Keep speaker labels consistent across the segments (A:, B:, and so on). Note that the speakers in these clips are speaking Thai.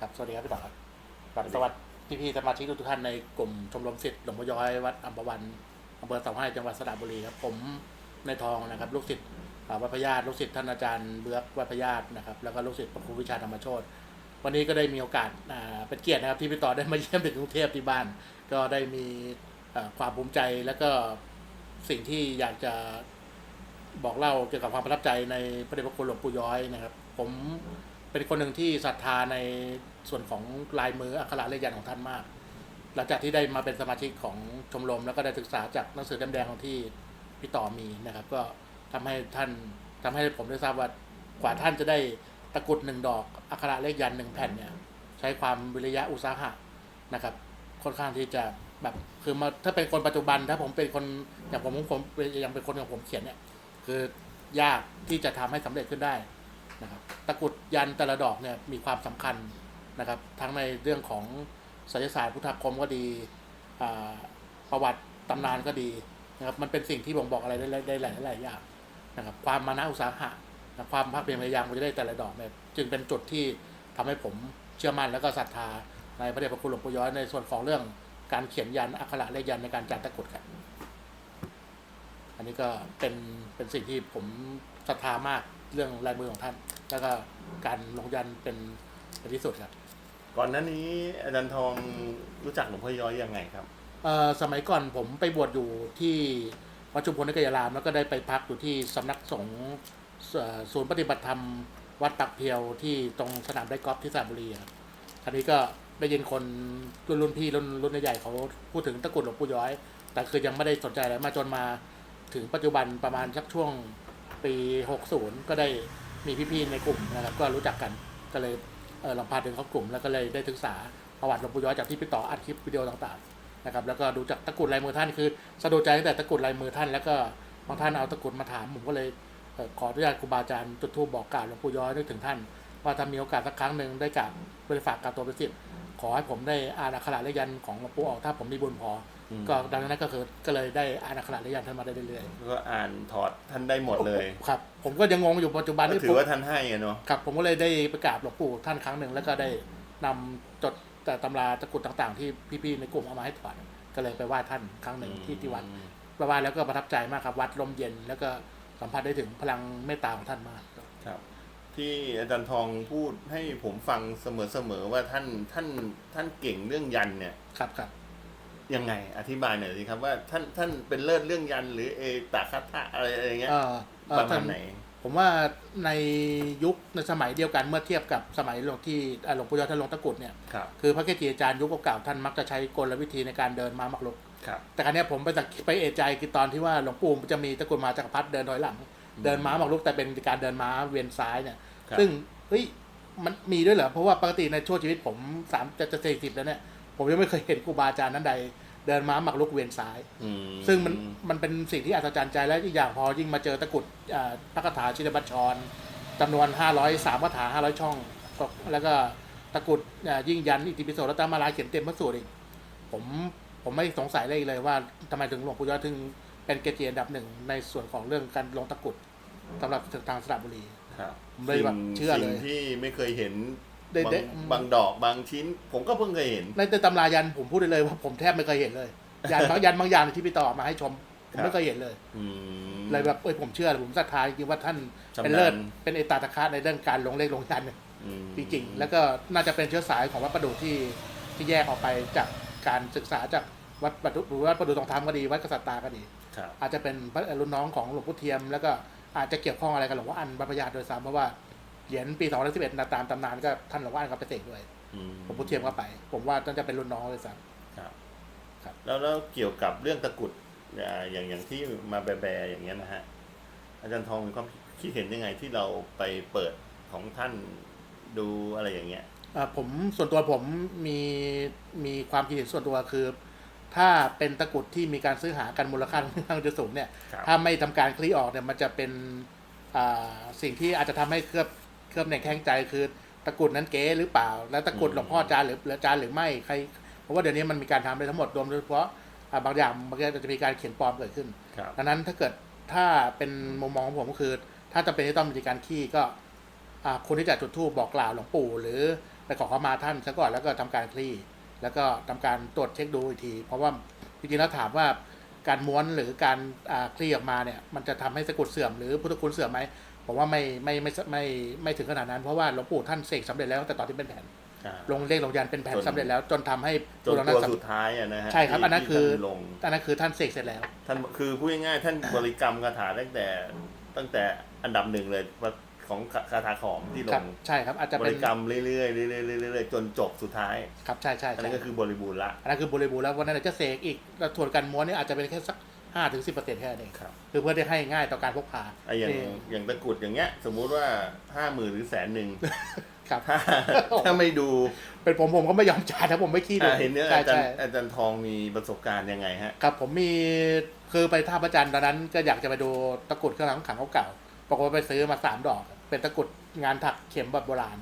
A: ครับสวัสดีครับพี่ต่อครับครับสวัสดีพี่ๆสมาชิกทุกท่านในกลุ่มชมรมศิษย์หลวงพ่อย้อยวัดอัมพวันอำเภอเสาให้จังหวัดสระบุรีครับผมในทองนะครับ ลูกศิษย์อ่าวัดพญาตลูกศิษย์ท่านอาจารย์เบือกวัดพญาตนะครับแล้วก็ลูกศิษย์พระครูวิชาธรรมโชตวันนี้ก็ได้มีโอกาสอ่าเป็นเกียรตินะครับที่พี่ต่อได้มาเยี่ยมถึงกรุงเทพที่บ้าน ก็ได้มีเอ่อความภูมิใจแล้วก็สิ่งที่อยากจะบอกเล่าเกี่ยวกับความประทับใจในพระเดชพระคุณหลวงปู่ย้อยนะครับ ผม เป็นคนหนึ่งที่ศรัทธาในส่วนของลายมืออักขระเลขยันต์ของท่านมาก หลังจากที่ได้มาเป็นสมาชิกของชมรม แล้วก็ได้ศึกษาจากหนังสือแดงๆของที่พี่ต่อมีนะครับ ก็ทำให้ท่านทำให้ผมได้ทราบว่ากว่าท่านจะได้ตะกรุดหนึ่งดอกอักขระเลขยันต์หนึ่งแผ่นเนี่ยใช้ความวิริยะอุตสาหะนะครับ ค่อนข้างที่จะแบบคือมาถ้าเป็นคนปัจจุบันถ้าผมเป็นคนอย่างผมผมยังเป็นคนของผมเขียนเนี่ยคือยากที่จะทำให้สำเร็จขึ้นได้ นะครับตะกรุดยันต์แต่ละดอกเนี่ยมีความสำคัญนะครับ ทั้งในเรื่องของศิลศาสตร์พุทธคมก็ดีประวัติตำนานก็ดีนะครับมันเป็นสิ่งที่บ่งบอกอะไรได้ไดไดหลายหลายอย่างนะครับความมานะอุตสาหะและความภาคเพียรพยายามมันจะได้แต่ละดอกเนี่ยจึงเป็นจุดที่ทำให้ผมเชื่อมั่นแล้วก็ศรัทธาในพระเดชพระคุณหลวงปู่ย้อยในส่วนของเรื่องการเขียนยันอักขระเลขยันในการจัดตะกรุดครับอันนี้ก็เป็นเป็นสิ่งที่ผมศรัทธามาก เรื่องลายมือของท่าน แล้วก็การลงยันต์เป็นเป็นที่สุดครับ
B: ก่อนหน้านี้อาจารย์ทองรู้จักหลวงพ่อย้อยยังไงครับ
A: เอ่อสมัยก่อนผมไปบวชอยู่ที่วัดชุมพลนิกายารามแล้วก็ได้ไปพักอยู่ที่สำนักสงฆ์เอ่อศูนย์ปฏิบัติธรรมวัดปักเพียวที่ตรงสนามไดกอล์ฟที่สระบุรีครับทีนี้ก็ได้ยินคนรุ่นรุ่นพี่รุ่นรุ่นใหญ่ๆเขาพูดถึงตะกรุดหลวงปู่ย้อย แต่คือยังไม่ได้สนใจอะไรมาจนมาถึงปัจจุบันประมาณสักช่วง ปี 60 ก็ได้มีพี่ๆในกลุ่มนะครับก็รู้จักกันก็เลยเออลองพาถึงเข้ากลุ่ม แล้วก็เลยได้ศึกษาประวัติหลวงปู่ย้อยจากที่พี่ต่ออัดคลิปวิดีโอต่างๆนะครับแล้วก็ดูจากตะกรุดลายมือท่านคือสะดุดใจตั้งแต่ตะกรุดลายมือท่าน แล้วก็บางท่านเอาตะกรุดมาถามผมก็เลยขออนุญาตครูบาอาจารย์จุดธูปบอกกล่าวหลวงปู่ย้อยนึกถึงท่าน ว่าถ้ามีโอกาสสักครั้งหนึ่งได้กราบบริฝากกับตัวเป็นศิษย์ขอให้ผมได้อ่านอักขระเลขยันของหลวงปู่ออกถ้าผมมีบุญพอ ก็ดังนั้นก็คือก็เลยได้อ่านอักขระเลขยันต์ท่านมาได้เรื่อย
B: ก็อ่านถอดท่านได้หมดเลย
A: ๆครับ ผมก็ยังงงอยู่ปัจจุบัน
B: ก็
A: ที่
B: ถื
A: ผม
B: อว่าท่านให้อะเนาะ
A: ครับผมก็เลยได้ไปกราบหลวงปู่ท่านครั้งหนึ่งแล้วก็ได้นำจดแต่ตำราตะกรุดต่างๆ ที่พี่ๆในกลุ่มเอามาให้ถอดก็เลยไปไหว้ท่านครั้งหนึ่งที่ที่วัด
B: อืม
A: ไปไหว้แล้วก็ประทับใจมากครับ วัดลมเย็นแล้วก็สัมผัสได้ถึงพลังเมตตาของท่านมาก
B: ครับที่อาจารย์ทองพูดให้ผมฟังเสมอๆว่าท่านท่านท่านเก่งเรื่องยันเนี่ย
A: ครับครับ
B: ยังไงอธิบายหน่อยสิครับว่าท่านท่านเป็นเลิศเรื่องยันหรือเอตาคาถะอะไรอะไรเงี้ย
A: เอ่อเอ่
B: ป
A: อ
B: ระมา
A: ท่า
B: ณ
A: น
B: ไหน
A: ผมว่าในยุคในสมัยเดียวกันเมื่อเทียบกับสมัยหลวงที่อ่าหลวงปู่ยอดท่านหลวงตะกรุดเนี่ย
B: ครับ
A: คือพระเกจิอาจารย์ยุคเก่าๆท่านมักจะใช้กลวิธีในการเดินม้ามักลุก
B: ครับ
A: แต่ครั้นี้ยผมไปสังเกตไปเอะใจคือตอนที่ว่าหลวงปู่จะมีตะกรุดมาจักรพรรดิเดินถอยหลัง เดินม้ามักลุกแต่เป็นการเดินม้าเวียนซ้ายเนี่ย
B: ครับ
A: ซึ่งเฮ้ยมันมีด้วยเหรอเพราะว่าปกติในช่วงชีวิตผมสามจะจะสี่สิบแล้วเนี่ย ผมยังไม่เคยเห็นครูบาอาจารย์นั้นใด เดินม้ามักลุกเวียนซ้าย
B: อืม
A: ซึ่งมันมันเป็นสิ่งที่อัศจรรย์ใจและอีกอย่างพอยิ่งมาเจอตะกรุดอ่าพระคาถาชินบัญชรจำนวน 503คาถา 500 ช่อง แล้วก็ตะกรุดอ่ายิ่งยันอิติปิโสรัตนมาลาเขียนเต็มพระสูตรอีกผมผมไม่สงสัยเลยเลยว่าทำไมถึงหลวงปู่ยอดถึงเป็นเกจิอันดับหนึ่งในส่วนของเรื่องการลงตะกรุดสำหรับทางสระบุรี
B: ครับ
A: ผมเลยแบบเชื่อเลย
B: สิ่งที่ไม่เคยเห็น
A: ได้
B: บาง
A: ได้
B: บางดอกบางชิ้น ผมก็เพิ่งเคยเห็น
A: ในในตำรายันผมพูดได้เลยว่าผมแทบไม่เคยเห็นเลยยันบางยันบางอย่างที่พี่ต่อมาให้ชมผม
B: ครับ
A: ไม่เคยเห็นเลย
B: อืม
A: เลยแบบเอ้ยผมเชื่อเลยผมศรัทธาจริงๆว่าท่าน
B: ชำนาญ
A: เป็นเลิศเป็นเอตตาตะคะในเรื่องการลงเลขลงยันเนี่ย
B: อืม
A: จริงๆแล้วก็น่าจะเป็นเชื้อสายของวัดประดูที่ที่แยกออกไปจากการศึกษาจากวัดประดูหรือวัดประดูทองธรรมก็ดีวัดกษัตริย์ตาก็ดี
B: ครับ
A: อาจจะเป็นพระรุ่นน้องของหลวงพ่อเทียม แล้วก็อาจจะเกี่ยวข้องอะไรกับหลวงพ่ออันบัพยาโดยซ้ำเพราะว่า เหรียญปี 2011ตามตำนานก็ท่านหลวงพ่ออันก็ไปเสกด้วย
B: อืม
A: หลวงพ่อเทียมก็ไป ผมว่าน่าจะเป็นรุ่นน้องเลยซ้
B: ครับ
A: ครับ
B: แล้วแล้วเกี่ยวกับเรื่องตะกรุดอ่าอย่างอย่างที่มาแบร์ๆอย่างเงี้ยนะฮะ อาจารย์ทองมีความคิดเห็นยังไงที่เราไปเปิดของท่านดูอะไรอย่างเงี้ยำ
A: อ่าผมส่วนตัวผมมีมีความคิดเห็นส่วนตัวคือ ถ้าเป็นตะกรุดที่มีการซื้อหากันมูลค่าค่อนข้างจะสูงเนี่ย
B: ครับ
A: ถ้าไม่ทำการคลี่ออกเนี่ยมันจะเป็นอ่าสิ่งที่อาจจะทำให้เคลือบ เคลือบในแข้งใจคือตะกรุดนั้นเก๋หรือเปล่า แล้วตะกรุดหลวงพ่อจานหรือหรือจานหรือไม่ใคร เพราะว่าเดี๋ยวนี้มันมีการทำได้ทั้งหมดรวมโดยเฉพาะอ่าบางอย่างบางอย่างจะมีการเขียนปลอมเกิดขึ้น
B: ครับ
A: ดังนั้นถ้าเกิดถ้าเป็นมุมมองของผมก็คือ ถ้าจำเป็นที่ต้องมีการขี้ก็อ่าคนที่จะจุดธูปบอกกล่าวหลวงปู่ หรือไปขอเข้ามาท่านซะก่อนแล้วก็ทำการคลี่ แล้วก็ทำการตรวจเช็คดูอีกที เพราะว่าจริงๆแล้วถามว่าการม้วนหรือการอ่าคลี่ออกมาเนี่ยมันจะทำให้สะกดเสื่อมหรือพุทธคุณเสื่อมไหม ผมว่าไม่ไม่ไม่ไม่ไม่ไม่ถึงขนาดนั้นเพราะว่าหลวงปู่ท่านเสกสำเร็จแล้วตั้งแต่ตอนที่เป็นแผ่น
B: อ่า
A: ลงเลขลงยันเป็นแผ่น
B: จน
A: สำเร็จแล้วจนทำให้
B: จน
A: นั้น
B: ตัว
A: สำ
B: สุดท้ายอะนะฮะ
A: ใช่ครับ
B: ที่
A: อันนั้นคือ
B: ที่ท่าลง
A: อันนั้นคือท่านเสกเสร็จแล้ว
B: ท่านคือพูดง่ายๆท่านบริกรรมคาถาตั้งแต่ตั้งแต่อันดับหนึ่งเลยของคาถาของที่ล
A: ครับ
B: ง
A: ใช่ครับอาจจะ
B: บ
A: เป็น
B: ริกรรมเรื่อยๆเรื่อยๆเรื่อยๆจนจบสุดท้าย
A: ครับใช่ใช่
B: อัน
A: ใช่
B: นั้นก็คือบริบูรณ์ละ
A: อันนั้นคือบริบูรณ์แล้ววันนั้นเดี๋ยวจะเสกอีกแล้วส่วนการม้วนเนี่ยอาจจะเป็นแค่สัก ห้าถึงสิบเปอร์เซ็นต์แค่นั้นเอง
B: ครับ
A: คือเพื่อได้ให้ง่ายต่อการพกพา
B: ไอ้อย่าง
A: นี่
B: อย่างตะกรุดอย่างเงี้ย สมมุติว่าห้าหมื่นหรือแสนหนึ่ง
A: ครับ
B: ถ้าถ้าไม่ดู
A: เป็นผมผมก็ไม่ยอมจ่ายถ้าผมไม่ขี้ดู
B: อ่าเห็นเนี่ย
A: ใช่
B: อาจาร
A: ใช่
B: ย์อาจารย์ทองมีประสบการณ์ยังไงฮะ
A: ครับผมมีคือไปท่าพระจันทร์ตอนนั้นก็อยากจะไปดูตะกรุดเครื่องรางของขลังเก่าๆปรากฏว่าไปซื้อมาสามดอก เป็นตะกรุดงานถักเข็มแบบโบราณ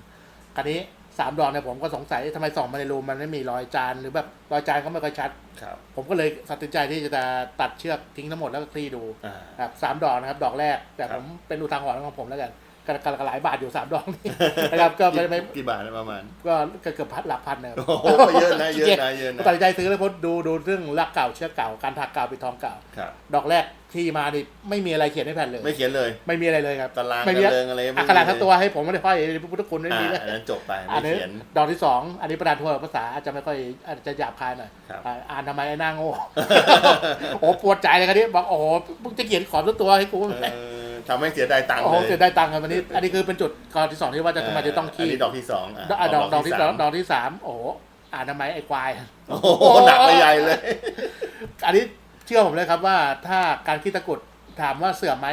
A: คราวนี้สามดอกเนี่ยผมก็สงสัยทำไมส่องมาในรูมันไม่มีรอยจานหรือแบบรอยจานก็ไม่ค่อยชัด
B: ครับ
A: ผมก็เลยตัดสินใจที่จะตัดเชือกทิ้งทั้งหมดแล้วก็คลี่ดู
B: อ่า
A: ครับสามดอกนะครับ ดอกแรก แต่
B: ครั
A: ผ
B: บ
A: มเป็นอุทาหรณ์ของผมแล้วกัน ก็ก็ก็หลายบาทอยู่สามดอกนี่นะครับก็ไม่ไม่
B: กี่บาทนะประมาณ
A: ก็ก็เกือบพันหลักพันนะครับ
B: โอ้โหเยอะนะเยอะนะเยอะนะ
A: ตัดสินใจซื้อเลยเพราะดูดูเรื่องลักเก่าเชือกเก่าการถักเก่าปิดทองเก่า
B: ครับ
A: ดอกแรกที่มาดิไม่มีอะไรเขียนในแผ่นเลย
B: ไม่เขียนเลย
A: ไม่มีอะไรเลยครับ
B: ตาราง
A: ไม่
B: ตะ
A: มี
B: เริงอะไร
A: อักขระทั้งตัวให้ผมไม่ได้ห้อยพระพุทธคุณไม่
B: อ่า
A: มีเลย
B: อันนั้นจบไป
A: อั
B: ไม่
A: นนี้
B: เขียน
A: ดอกที่สองอันนี้ประดานทั่วภาษาอาจจะไม่ค่อยอาจจะหยาบคายหน่อย
B: ครับ
A: อ่าอ่านทำไมไอ้หน้าโง่โอ้ปวดใจเลยครับนี่บอกโอ้โหมึงจะเขียนขอบตัวให้กู
B: เออ ทำให้เสียดายตังค์
A: โอ้โห
B: เลย
A: เสียได้ตังค์ครับวันนี้ อันนี้คือเป็นจุดกรที่สองที่ว่าจะทำไมจะต้อง
B: อัน
A: ขี้
B: นี้ดอกที่สองะ
A: ดอกดอกดอกที่สองา
B: ม
A: ดอกที่สามโอ้โหอ่านทำไมไอ้ควาย
B: โอ้โหหนักไปใหญ่เลย
A: อันนี้เชื่อผมเลยครับว่าถ้าการคิดตะกรุดถามว่าเสื่อมไหม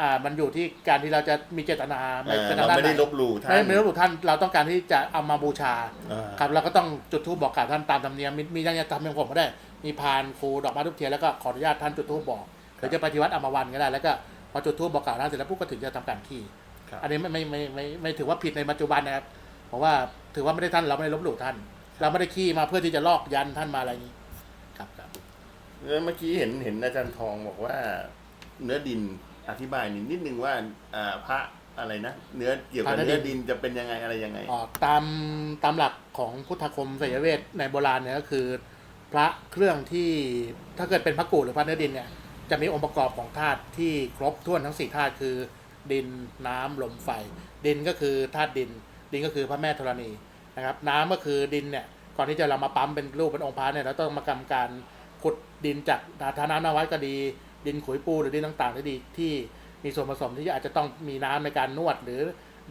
A: อ่ามันอยู่ที่การที่เราจะมีเจตนา
B: เออ
A: เป็น
B: เรา
A: ทง
B: ไม่ได้
A: หน
B: ลบหลู่ท่าน
A: ไม่ไม่ได้ลบหลู่ท่านเราต้องการที่จะเอามาบูชา
B: อ่า
A: ครับเราก็ต้องจุดธูปบอกกล่าวท่านตามธรรมเนียมมีมีอย่างทำอย่างผมก็ได้ มีพานครูดอกไม้ทุกเทียนแล้วก็ขออนุญาตท่านจุดธูปบอกหรือจะไปที่วัดอมวันก็ได้แล้วก็ พอจุดธูปบอกกล่าวท่านเสร็จแล้วปุ๊บก็ถึงจะทำการขี้
B: ครับ
A: อันนี้ไม่ไม่ไม่ไม่ไม่ถือว่าผิดในปัจจุบันนะครับเพราะว่าถือว่าไม่ได้ท่านเราไม่ได้ลบหลู่ท่าน เราไม่ได้ขี้มาเพื่อที่จะลอกยันท่านมาอะไรอย่างนี้ครับครับ
B: แล้วเมื่อกี้เห็นเห็นอาจารย์ทองบอกว่า เนื้อดินอธิบายนิดนิดนึงว่าอ่าพระอะไรนะเนื้อเกี่ยวกับเนื้อดินจะเป็นยังไงอะไรยังไง
A: อ๋อตามตามหลักของพุทธคมไสยเวทในโบราณเนี่ยก็คือ พระเครื่องที่ถ้าเกิดเป็นพระกูหรือพระเนื้อดินเนี่ย จะมีองค์ประกอบของธาตุที่ครบถ้วนทั้งสี่ธาตุคือ ดินน้ำลมไฟ ดินก็คือธาตุดิน ดินก็คือพระแม่ธรณีนะครับ น้ำก็คือดินเนี่ยก่อนที่จะเรามาปั๊มเป็นรูปเป็นองค์พระเนี่ยเราต้องมากำการขุดดินจากท่าน้ำนาวัดก็ดี ดินขุยปูหรือดินต่างๆที่ดีที่มีส่วนผสมที่อาจจะต้องมีน้ำในการนวด หรือ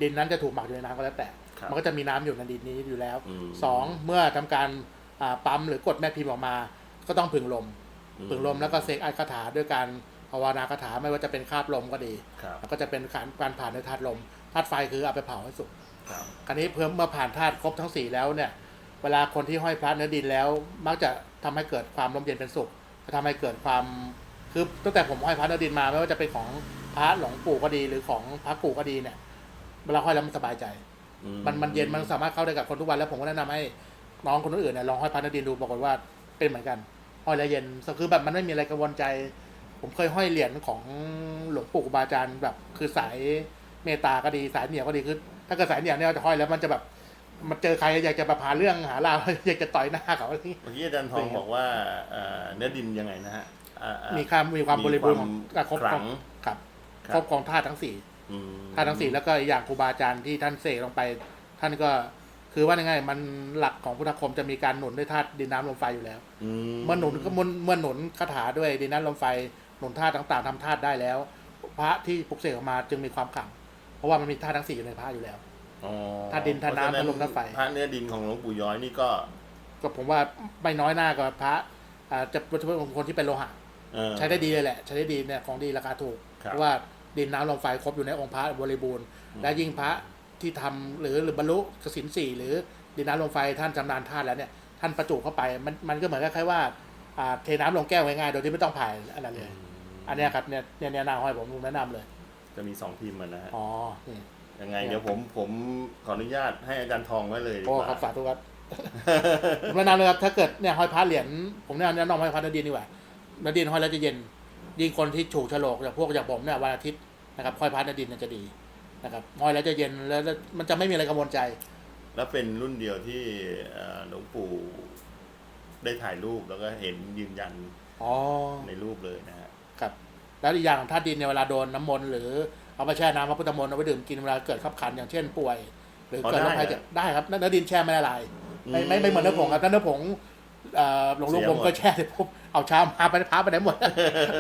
A: ดินนั้นจะถูกหมักอยู่ในน้ำก็แล้วแต่
B: ครับ
A: มันก็จะมีน้ำอยู่ในดินนี้อยู่แล้ว
B: อืม
A: สองเมื่อทำการอ่าปั๊มหรือกดแม่พิมพ์ออกมา ก็ต้องผึ่งลม ผึ่งลมแล้วก็เสกอัดคาถาด้วยการภาวนาคาถาไม่ว่าจะเป็นคาบลมก็ดี
B: ครับ
A: แล้วก็จะเป็นการการผ่านในธาตุลมธาตุไฟคือเอาไปเผาให้สุก
B: ครับ
A: คราวนี้เพิ่มเมื่อผ่านธาตุครบทั้งสี่แล้วเนี่ย เวลาคนที่ห้อยพระเนื้อดินแล้ว มักจะทำให้เกิดความลมเย็นเป็นสุขจะทำให้เกิดความคือตั้งแต่ผมห้อยพระเนื้อดินมาไม่ว่าจะเป็นของพระหลวงปู่ก็ดีหรือของพระกูก็ดีเนี่ยเวลาห้อยแล้วมันสบายใจ
B: อื
A: มันมันเย็นมันสามารถเข้าได้กับคนทุกวันแล้วผมก็แนะนำให้น้องคนอื่นเนี่ยลองห้อยพระนดินดูปรากฏว่าเป็นเหมือนกัน ห้อยแล้วเย็นคือแบบมันไม่มีอะไรกังวลใจ ผมเคยห้อยเหรียญของหลวงปู่ครูบาอาจารย์แบบ คือสายเมตตาก็ดีสายเหนียวก็ดีคือถ้าเกิดสายเหนียวเนี่ยจะห้อยแล้วมันจะแบบมันเจอใครอยากจะประพาเรื่องหาราวอยากจะต่อยหน้าเขาอะไรอย่างนี้
B: เมื่อกี้อาจารย์ทองบอกว่าเอ่อเนื้อดินยังไงนะฮะอ่าอ่า
A: มีความมีความบริบูรณ์ของ
B: มีความ
A: ครบ
B: ขลัง
A: ครับ
B: ครับ
A: ครบของธาตุทั้งสี่
B: อืม
A: ธาตุทั้งสี่แล้วก็อีกอย่างครูบาอาจารย์ที่ท่านเสกลงไป ท่านก็ คือว่ายังไงมันหลักของพุทธคมจะมีการหนุนด้วยธาตุดินน้ำลมไฟอยู่แล้ว
B: อื
A: เมื่อหนุนก็เมื่อเมื่อหนุนคาถาด้วยดินน้ำลมไฟหนุนธาตุต่างๆทำธาตุได้แล้ว พระที่ปลุกเสกออกมาจึงมีความขลังเพราะว่ามันมีธาตุทั้งสี่อยู่ในพระอยู่แล้ว
B: อ๋อ
A: ธาตุดินธาตุน้ำ
B: เพระฉะ
A: ธาตุลมธาตุไฟ
B: พระเนื้อดินของหลวงปู่ย้อยนี่ก็
A: ก็ผมว่าไม่น้อยหน้ากับพระอ่าจะเป็นคนที่เป็นโลหะ
B: เออ
A: ใช้ได้ดีเลยแหละ ใช้ได้ดีเนี่ยของดีราคาถูก
B: ครับ
A: เพราะว่าดินน้ำลมไฟครบอยู่ในองค์พระบริบูรณ์ และยิ่งพระ ที่ทำหรือหรือบรรลุกสินสี่หรือดินน้ำลมไฟท่านชำนาญธาตุแล้วเนี่ยท่านประจุเข้าไปมันมันก็เหมือนกับคล้ายๆว่าอ่าเทน้ำลงแก้วง่ายๆโดยที่ไม่ต้องผ่ายอันนั้นเลย อันเนี้ยครับเนี่ยเนี่ยเนี่ยหน้าห้อยผมผมแนะนำเลย
B: จะมีสองพิมพ์อะนะฮะ
A: อ๋อนี่
B: ยังไงเดี๋ยวผมผมขออนุญาตให้อาจารย์ทองไว้เลยดี
A: โอ้
B: กว่า
A: ครับสาธุครับผมแนะนำเลยครับถ้าเกิดเนี่ยห้อยพระเหรียญผมแนะนำแนะนำห้อยพระนดินดีกว่า นดินห้อยแล้วจะเย็นยิ่งคนที่ฉูกฉลกอย่างพวกอย่างผมเนี่ยวันอาทิตย์นะครับห้อยพระนดินเนี่ยจะดี นะครับห้อยแล้วจะเย็นแล้วมันจะไม่มีอะไรกังวลใจ
B: แล้วเป็นรุ่นเดียวที่เอ่อหลวงปู่ได้ถ่ายรูปแล้วก็เห็นยืนยัน
A: อ๋อ
B: ในรูปเลยนะฮะ
A: ครับ แล้วอีกอย่างธาตุดินเนี่ยเวลาโดนน้ำมนต์หรือเอาไปแช่น้ำพระพุทธมนต์เอาไปดื่มกินเวลาเกิดขับขันอย่างเช่นป่วย หรือเกิดโรคภัยเจ็บได้ครับเนื้อดินแช่ไม่ละลายไม่ไม่ไม่เหมือนเนื้อผงครับถ้าเนื้อผงเอ่อ หลวงลูกผมก็แช่เสร็จปุ๊บเอาชามพาไปพาไปไหนหมด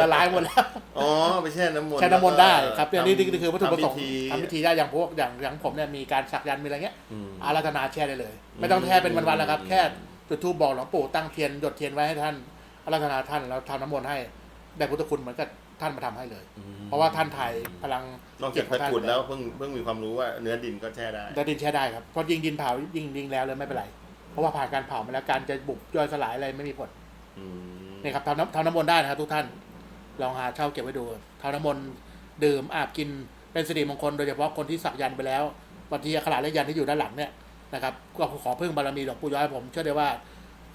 A: ละลายหมดแล้ว
B: อ๋อไปแช่น้ำมนต์
A: แช่น้ำมนต์ได้
B: แล้วก็
A: ครับเนี่ยนี่นี่คือวัตถุประสงค์
B: ทำพิธี
A: ทำพิธีได้อย่างพวกอย่างอย่างผมเนี่ยมีการสักยันต์มีอะไรเงี้ย
B: อืม
A: อาราธนาแช่ได้เลย ไม่ต้องแช่เป็นวันๆแล้วครับ
B: อืม
A: แค่จุดธูปบอกหลวงปู่ตั้งเทียนหยดเทียนไว้ให้ท่านอาราธนาท่านแล้วทำน้ำมนต์ให้ได้พุทธคุณเหมือนกับท่านมาทำให้เลย เพราะว่าท่านถ่ายพลัง
B: นอกจากตะกรุดแล้วเพิ่งเพิ่งมีความรู้ว่าเนื้อดินก็แช่ได้
A: แต่ดินแช่ได้ครับเพราะยิงดินเผายิงดินแล้วเลยไม่เป็นไร เพราะว่าผ่านการเผามาแล้วการจะบุบย่อยสลายอะไรไม่มีผล
B: อืม
A: นี่ครับทำน้ำทำน้ำมนต์ได้นะครับ ทุกท่าน ลองหาเช่าเก็บไว้ดูทำน้ำมนต์ดื่มอาบกินเป็นสิริมงคลโดยเฉพาะคนที่สักยันต์ไปแล้วบางทีอักขระเลขยันต์ที่อยู่ด้านหลังเนี่ยนะครับก็ขอพึ่งบารมีหลวงปู่ย้อยผมเชื่อได้ว่า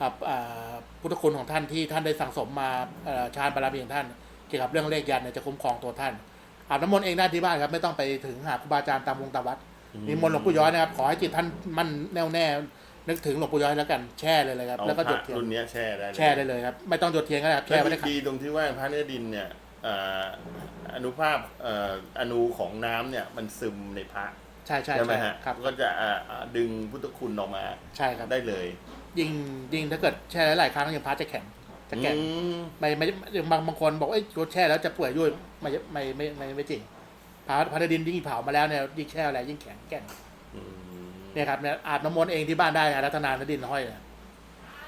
A: อ่าอ่าพุทธคุณของท่านที่ท่านได้สั่งสมมาเอ่อฌานบารมีของท่าน เกี่ยวกับเรื่องเลขยันต์เนี่ยจะคุ้มครองตัวท่านอาบน้ำมนต์เองได้ที่บ้านครับไม่ต้องไปถึงหาครูบาอาจารย์ตามวงตามวัดนิมนต์หลวงปู่ย้อยนะครับขอให้จิตท่านมั่นแน่วแน่ นึกถึงหลวงปู่ย้อยแล้วกันแช่เลยเลยครับ
B: เอา
A: แล้วก็
B: พ
A: หย
B: ระ
A: ดเทียน
B: รุ่นเนี้ยแช่ได้เลย
A: แช่ได้เลยครับไม่ต้องหยดเทียนก็ได้ครับ
B: แช่
A: แช่ไว้ได้ครับ
B: ดีตรงที่ว่าพระเนื้อดินเนี่ยอ่าอนุภาพเอ่ออนูของน้ำเนี่ยมันซึมในพระ
A: ใช่ใช่
B: ใช่ไหม
A: ใช่
B: ฮะ
A: ครับ
B: ก็จะอ่าอ่าดึงพุทธคุณออกมา
A: ใช่ครับ
B: ได้เลย
A: ยิ่งยิ่งถ้าเกิดแช่หลายๆครั้งอย่างพระจะแข็งจะแข็ง
B: อืม
A: ไม่ไม่บางบางคนบอกเอ้ยรถแช่แล้วจะป่วยยุ่ยไม่ไม่ไม่ไม่ไม่จริงพระพระดินยิ่งเผามาแล้วเนี่ยยิ่งแช่อะไรยิ่งแข็งแกร่ง
B: อืม
A: เนี่ยครับเนี่ยอาบน้ำมนต์เองที่บ้านได้นะรัตนานดินห้อยเนี่ย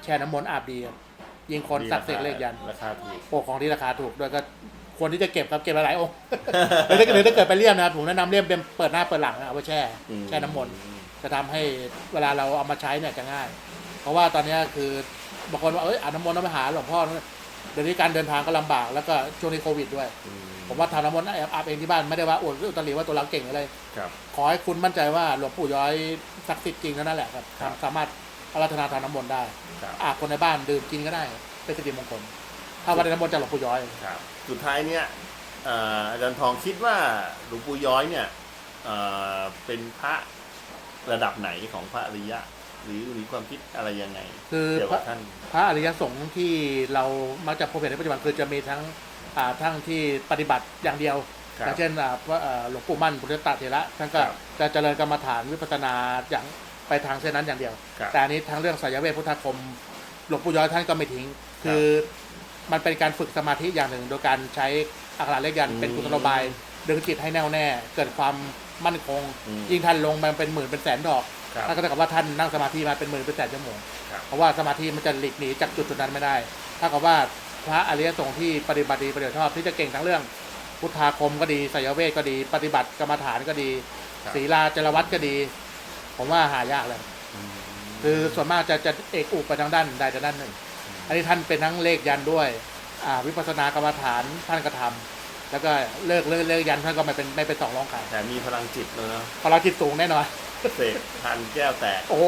A: แช่น้ำมนต์อาบดีครับยิ่งคนสักเสกเลขยัน
B: ราคาถูก
A: โอ้ของที่ราคาถูกด้วยก็ควรที่จะเก็บครับเก็บหลายๆองค์หรือถ้าหรือถ้าเกิดไปเลี่ยมนะครับผมแนะนำเลี่ยมเป็นเปิดหน้าเปิดหลังเอาไว้แช่
B: อืม
A: แช่น้ำมนต์จะทำให้เวลาเราเอามาใช้เนี่ยจะง่าย เพราะว่าตอนเนี้ยคือบางคนว่าเอ้ยอาบน้ำมนต์ต้องไปหาหลวงพ่อเดี๋ยวนี้การเดินทางก็ลำบากแล้วก็ช่วงนี้โควิดด้วย
B: อืม
A: ผมว่าทำน้ำมนต์อาบเองที่บ้านไม่ได้ว่าอวดอุตริว่าตัวเราเก่งอะไร
B: ครับ
A: ขอให้คุณมั่นใจว่าหลวงปู่ย้อยศักดิ์สิทธิ์จริงเท่านั่นแหละครับ
B: ครับ
A: สามารถอาราธนาทานน้ำมนต์ได้
B: ครับ
A: อาบคนในบ้านดื่มกินก็ได้เป็นสิริมงคล ถ้าวันได้น้ำมนต์จากหลวงปู่ย้อย
B: ครับสุดท้ายเนี่ยอ่าอาจารย์ทองคิดว่าหลวงปู่ย้อยเนี่ยอ่าเป็นพระระดับไหนของพระอริยะ หรือมีความคิดอะไรยังไง
A: คือ
B: เกี่ยว
A: พ
B: กั
A: ระ
B: บท่าน
A: พระอริยสงฆ์ที่เรามักจะพบเห็นในปัจจุบันคือจะมีทั้งอ่า ทั้งที่ปฏิบัติอย่างเดียว
B: ครับ
A: อย่างเช่นอ่าพระอ่าหลวงปู่มั่นพุทธตาเถระท่านก็
B: ครับ
A: จะเจริญกรรมฐานวิปัสสนาอย่างไปทางเส้นนั้นอย่างเดียว
B: ครับ
A: แต่อันนี้ทั้งเรื่องสายเวทพุทธคม หลวงปู่ย้อยท่านก็ไม่ทิ้ง คือมันเป็นการฝึกสมาธิอย่างหนึ่ง โดยการใช้อักขระเลขยันต์เป็นกุศโลบายดึงจิตให้แน่วแน่ เกิดความมั่นคง
B: อืม
A: ยิ่งท่านลงมันเป็นหมื่นเป็นแสนดอก
B: ครับ
A: นั่นก็เท่ากับว่าท่านนั่งสมาธิมาเป็นหมื่นเป็นแสนชั่วโมง
B: ครับ
A: เพราะว่าสมาธิมันจะหลีกหนีจากจุดจุดนั้นไม่ได้ ถ้ากับว่า พระอริยสงฆ์ที่ปฏิบัติดีปฏิบัติชอบที่จะเก่งทั้งเรื่อง พุทธาคมก็ดีไสยเวทก็ดี ปฏิบัติกรรมฐานก็ดี
B: ครับ
A: ศีลาจารวัตก็ดี ผมว่าหายากเลย
B: ม
A: คือส่วนมากจะจะเอกอุไปทางด้านใดทางด้านหนึ่ง อันนี้ท่านเป็นทั้งเลขยันต์ด้วย อ่า วิปัสสนากรรมฐานท่านกระทำ แล้วก็เลิกเลิกเลิกยันต์ท่านก็ไม่เป็นไม่เป็นสองรองใคร
B: แต่มีพลังจิตเลยเนาะ
A: พลังจิตสูงแน่นอน
B: เสกพันแก้วแตก
A: โอ้โห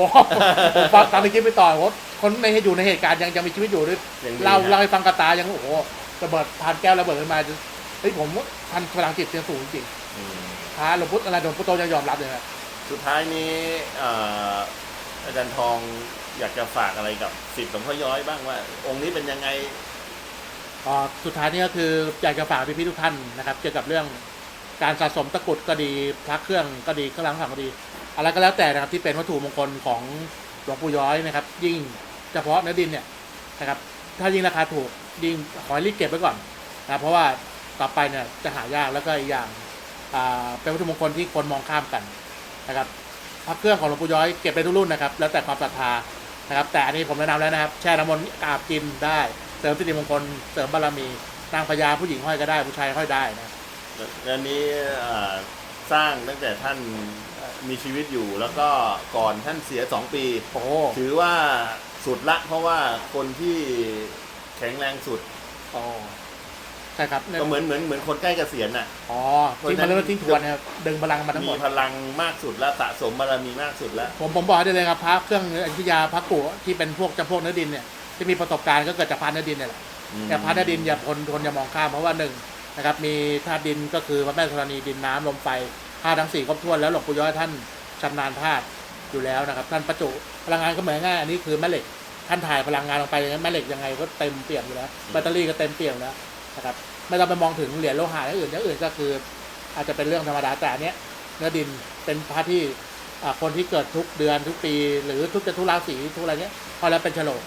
A: ผมฟังตามในคลิปไปต่อโอ้โหคนในอยู่ในเหตุการณ์ยังยังมีชีวิตอยู่ด้วย
B: ยังดี
A: เรา
B: ฮะ
A: เราให้ฟังกระตายังโอ้โหระเบิดผ่านแก้วระเบิดขึ้นมาเฮ้ยผมท่านพลังจิตเสียงสูงจริง
B: อืม
A: พระหลวงพุทธอะไรหลวงพุทธโตยังยอมรับเลยครับ
B: สุดท้ายนี้เอ่ออาจารย์ทองอยากจะฝากอะไรกับสิทธิ์หลวงพ่อย้อยบ้างว่า องค์นี้เป็นยังไง
A: ก็สุดท้ายนี่ก็คืออยากจะฝากพี่ๆทุกท่านนะครับ เกี่ยวกับเรื่องการสะสมตะกรุดก็ดีพระเครื่องก็ดีเครื่องรางของขลังก็ดี อะไรก็แล้วแต่นะครับที่เป็นวัตถุมงคลของหลวงปู่ย้อยนะครับ ยิ่งเฉพาะเนื้อดินเนี่ยนะครับ ถ้ายิ่งราคาถูกยิ่งขอให้รีบเก็บไว้ก่อนนะเพราะว่าต่อไปเนี่ยจะหายากแล้วก็อีกอย่างเป็นวัตถุมงคลที่คนมองข้ามกันนะครับพระเครื่องของหลวงปู่ย้อยเก็บได้ทุกรุ่นนะครับ แล้วแต่ความศรัทธานะครับ แต่อันนี้ผมแนะนำแล้วนะครับ แช่น้ำมนต์อาบกินได้ เสริมสิริมงคลเสริมบารมีนางพญาผู้หญิงห้อยก็ได้ผู้ชายห้อยได้นะ
B: อันนี้เอ่อสร้างตั้งแต่ท่านมีชีวิตอยู่แล้วก็ก่อนท่านเสียสองปี
A: โอ้โห
B: ถือว่าสุดละ เพราะว่าคนที่แข็งแรงสุด
A: อ๋อใช่ครับ
B: ก็เหมือนเหมือนเหมือนคนใกล้เกษียณน่ะ
A: อ๋อที่มันเริ่มทิ้งทวนนะครับดึงพลังมาทั้งหม
B: มี
A: ด
B: พลังมากสุดแล้วสะสมบารมีมากสุดแล้ว
A: ผมผมบอกให้ได้เลยครับพระเครื่องอยุธยาพระกุที่เป็นพวกจำพวกเนื้อดินเนี่ย ที่มีประสบการณ์ก็เกิดจากพระเนื้อดินเนี่ยแหละแต่พระเนื้อดินอย่าคนคนอย่ามองข้ามเพราะว่าหนึ่งนะครับมีธาตุดินก็คือพระแม่ธรณีดินน้ำลมไฟธาตุทั้งสี่ครบถ้วนแล้วหลวงปู่ย้อยท่านชำนาญธาตุอยู่แล้วนะครับท่านประจุพลังงานก็เหมือนง่ายอันนี้คือแม่เหล็กท่านถ่ายพลังงานลงไปอย่างนั้นแม่เหล็กยังไงก็เต็มเปี่ยมอยู่แล้วแบตเตอรี่ก็เต็มเปี่ยมแล้วนะครับไม่ต้องไปมองถึงเหรียญโลหะอย่างอื่นอย่างอื่นก็คือ อาจจะเป็นเรื่องธรรมดาแต่อันเนี้ยเนื้อดินเป็นพระที่อ่าคนที่เกิดทุกเดือนทุกปี หรือทุกจะทุกราศีทุกอะไรเนี้ยพอแล้วเป็นฉลก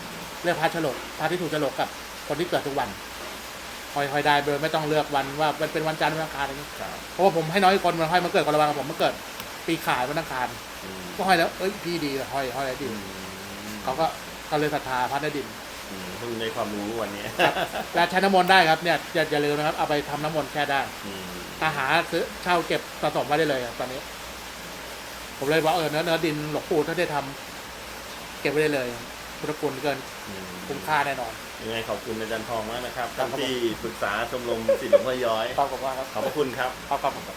A: เรียกพระฉลกพระที่ถูกฉลกกับคนที่เกิดทุกวันคอยคอยได้โดยไม่ต้องเลือกวันว่ามันเป็นวันจันทร์วันอังคารอะไรเงี้ย
B: ครับ
A: เพราะว่าผมให้น้อยคนมันห้อยมาเกิดคนละวันกับผมมาเกิด ปีขายวันอังคาร
B: อืม
A: ก็ห้อยแล้วเอ้ยพี่ดีห้อยห้อยแล้วดี
B: อืม
A: เขาก็ก็เลยศรัทธาพระได้ดิน
B: อืมเพิ่งได้ความรู้วันนี้
A: ครับและใช้น้ำมนต์ได้ครับเนี่ยอย่าอย่าลืมนะครับเอาไปทำน้ำมนต์แช่ได้
B: อืม
A: อาหารซื้อเช่าเก็บสะสมไว้ได้เลยครับตอนนี้ ผมเลยว่าเออเนื้อเนื้อดินหลวงปู่ถ้าได้ทำเก็บไว้ได้เลย พุทธคุณเกิน
B: อืม
A: คุ้มค่าแน่นอน
B: ยังไงขอบคุณอาจารย์ทองมากนะครับ
A: ครั
B: ท่า
A: บ
B: นที่ปรึกษาชมรมศิลป์หลวงพ่อย้อย
A: ขอบคุณมากครับ
B: ขอบพระคุณครับ
A: ขอบคุณครับ